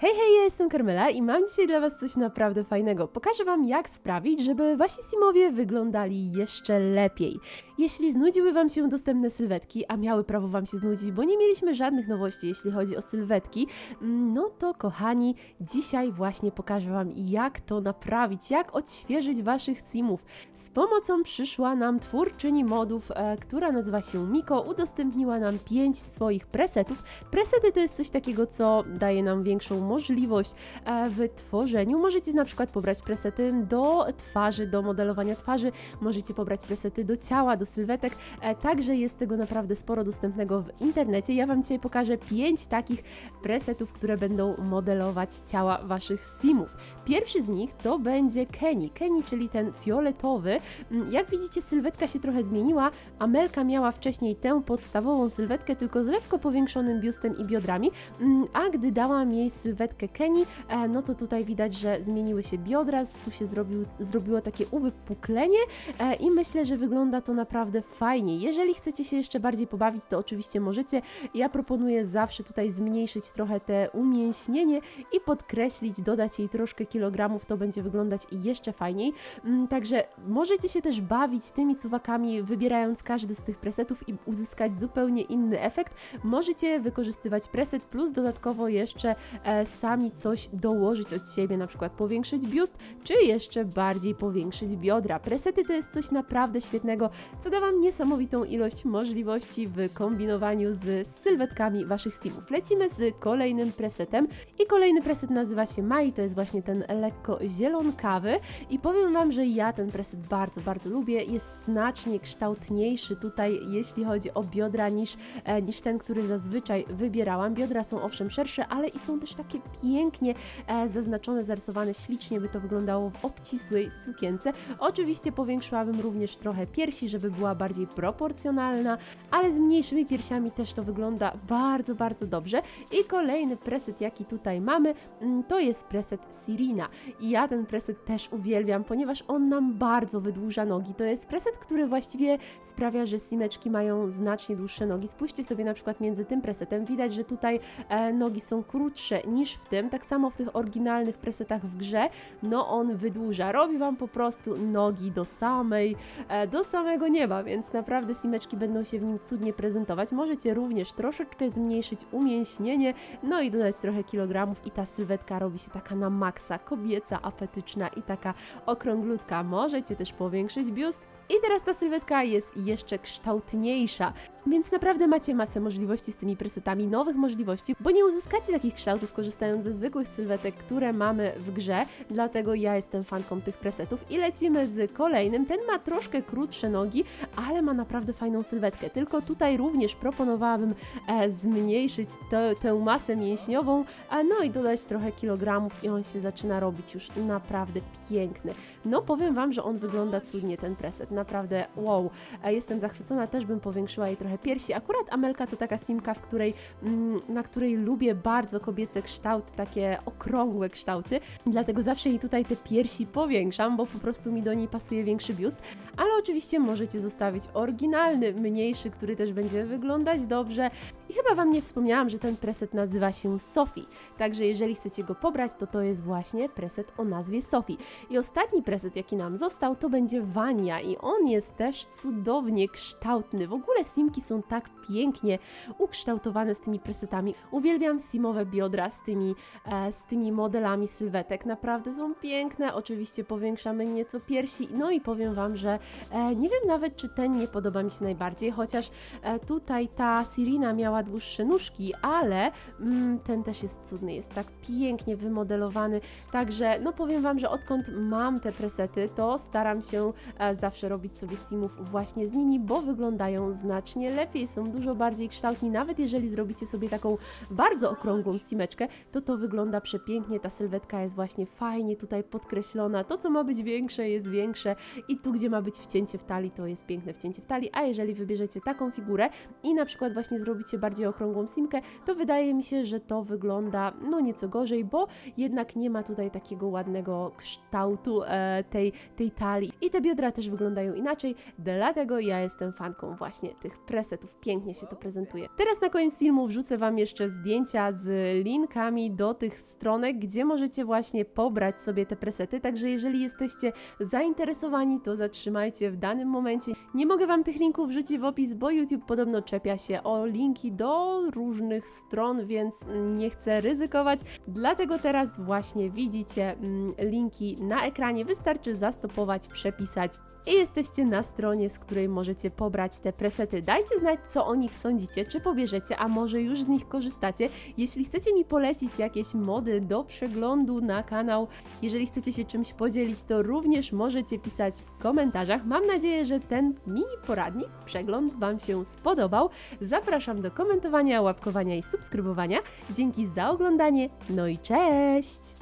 Hej, hej, ja jestem Karmela i mam dzisiaj dla Was coś naprawdę fajnego. Pokażę Wam, jak sprawić, żeby Wasi simowie wyglądali jeszcze lepiej. Jeśli znudziły Wam się dostępne sylwetki, a miały prawo Wam się znudzić, bo nie mieliśmy żadnych nowości, jeśli chodzi o sylwetki, mm, no to kochani, dzisiaj właśnie pokażę Wam, jak to naprawić, jak odświeżyć Waszych simów. Z pomocą przyszła nam twórczyni modów, e, która nazywa się Miko, udostępniła nam 5 swoich presetów. Presety to jest coś takiego, co daje nam większą możliwość e, w tworzeniu. Możecie na przykład pobrać presety do twarzy, do modelowania twarzy, możecie pobrać presety do ciała, do sylwetek, e, także jest tego naprawdę sporo dostępnego w internecie. Ja Wam dzisiaj pokażę 5 takich presetów, które będą modelować ciała Waszych simów. Pierwszy z nich to będzie Kenny. Kenny, czyli ten fioletowy. Mm, Jak widzicie, sylwetka się trochę zmieniła. Amelka miała wcześniej tę podstawową sylwetkę, tylko z lekko powiększonym biustem i biodrami, Mm, a gdy dałam jej sylwetkę Kenny, e, no to tutaj widać, że zmieniły się biodra, tu się zrobił, zrobiło takie uwypuklenie e, i myślę, że wygląda to naprawdę fajnie. Jeżeli chcecie się jeszcze bardziej pobawić, to oczywiście możecie. Ja proponuję zawsze tutaj zmniejszyć trochę te umięśnienie i podkreślić, dodać jej troszkę kilogramów, to będzie wyglądać jeszcze fajniej. Mm, Także możecie się też bawić tymi suwakami, wybierając każdy z tych presetów i uzyskać zupełnie inny efekt. Możecie wykorzystywać preset plus dodatkowo jeszcze e, sami coś dołożyć od siebie, na przykład powiększyć biust, czy jeszcze bardziej powiększyć biodra. Presety to jest coś naprawdę świetnego, co da Wam niesamowitą ilość możliwości w kombinowaniu z sylwetkami Waszych simów. Lecimy z kolejnym presetem i kolejny preset nazywa się Mai, to jest właśnie ten lekko zielonkawy i powiem Wam, że ja ten preset bardzo, bardzo lubię. Jest znacznie kształtniejszy tutaj, jeśli chodzi o biodra, niż, e, niż ten, który zazwyczaj wybierałam. Biodra są owszem szersze, ale i są też takie pięknie e, zaznaczone, zarysowane, ślicznie by to wyglądało w obcisłej sukience. Oczywiście powiększyłabym również trochę piersi, żeby była bardziej proporcjonalna, ale z mniejszymi piersiami też to wygląda bardzo, bardzo dobrze. I kolejny preset, jaki tutaj mamy, mm, to jest preset Sirina. I ja ten preset też uwielbiam, ponieważ on nam bardzo wydłuża nogi. To jest preset, który właściwie sprawia, że simeczki mają znacznie dłuższe nogi. Spójrzcie sobie na przykład między tym presetem. Widać, że tutaj e, nogi są krótsze niż w tym. Tak samo w tych oryginalnych presetach w grze, no on wydłuża. Robi Wam po prostu nogi do samej, e, do samego nieba, więc naprawdę simeczki będą się w nim cudnie prezentować. Możecie również troszeczkę zmniejszyć umięśnienie, no i dodać trochę kilogramów i ta sylwetka robi się taka na maksa, kobieca, apetyczna i taka okrąglutka. Możecie też powiększyć biust. I teraz ta sylwetka jest jeszcze kształtniejsza, więc naprawdę macie masę możliwości z tymi presetami, nowych możliwości, bo nie uzyskacie takich kształtów korzystając ze zwykłych sylwetek, które mamy w grze, dlatego ja jestem fanką tych presetów i lecimy z kolejnym. Ten ma troszkę krótsze nogi, ale ma naprawdę fajną sylwetkę, tylko tutaj również proponowałabym e, zmniejszyć te, tę masę mięśniową, a no i dodać trochę kilogramów i on się zaczyna robić już naprawdę piękny. No powiem Wam, że on wygląda cudnie ten preset, naprawdę wow, e, jestem zachwycona, też bym powiększyła jej trochę piersi. Akurat Amelka to taka simka, w której, mm, na której lubię bardzo kobiece kształty, takie okrągłe kształty, dlatego zawsze jej tutaj te piersi powiększam, bo po prostu mi do niej pasuje większy biust, ale oczywiście możecie zostawić oryginalny, mniejszy, który też będzie wyglądać dobrze. I chyba Wam nie wspomniałam, że ten preset nazywa się Sophie, także jeżeli chcecie go pobrać, to to jest właśnie preset o nazwie Sophie. I ostatni preset, jaki nam został, to będzie Wania i on jest też cudownie kształtny. W ogóle simki są tak pięknie ukształtowane z tymi presetami. Uwielbiam simowe biodra z tymi, e, z tymi modelami sylwetek. Naprawdę są piękne. Oczywiście powiększamy nieco piersi. No i powiem Wam, że e, nie wiem nawet, czy ten nie podoba mi się najbardziej, chociaż e, tutaj ta Sirina miała dłuższe nóżki, ale mm, ten też jest cudny. Jest tak pięknie wymodelowany. Także no powiem Wam, że odkąd mam te presety, to staram się e, zawsze robić sobie simów właśnie z nimi, bo wyglądają znacznie lepiej, są dużo bardziej kształtni. Nawet jeżeli zrobicie sobie taką bardzo okrągłą simeczkę, to to wygląda przepięknie. Ta sylwetka jest właśnie fajnie tutaj podkreślona. To, co ma być większe, jest większe i tu, gdzie ma być wcięcie w talii, to jest piękne wcięcie w talii. A jeżeli wybierzecie taką figurę i na przykład właśnie zrobicie bardziej okrągłą simkę, to wydaje mi się, że to wygląda no nieco gorzej, bo jednak nie ma tutaj takiego ładnego kształtu e, tej, tej talii. I te biodra też wyglądają inaczej, dlatego ja jestem fanką właśnie tych presetów. Pięknie się to prezentuje. Teraz na koniec filmu wrzucę Wam jeszcze zdjęcia z linkami do tych stronek, gdzie możecie właśnie pobrać sobie te presety, także jeżeli jesteście zainteresowani, to zatrzymajcie w danym momencie. Nie mogę Wam tych linków wrzucić w opis, bo YouTube podobno czepia się o linki do różnych stron, więc nie chcę ryzykować. Dlatego teraz właśnie widzicie mm, linki na ekranie. Wystarczy zastopować, przepisać i jesteście na stronie, z której możecie pobrać te presety. Dajcie znać, co o nich sądzicie, czy pobierzecie, a może już z nich korzystacie. Jeśli chcecie mi polecić jakieś mody do przeglądu na kanał, jeżeli chcecie się czymś podzielić, to również możecie pisać w komentarzach. Mam nadzieję, że ten mini poradnik, przegląd Wam się spodobał. Zapraszam do komentowania, łapkowania i subskrybowania. Dzięki za oglądanie, no i cześć!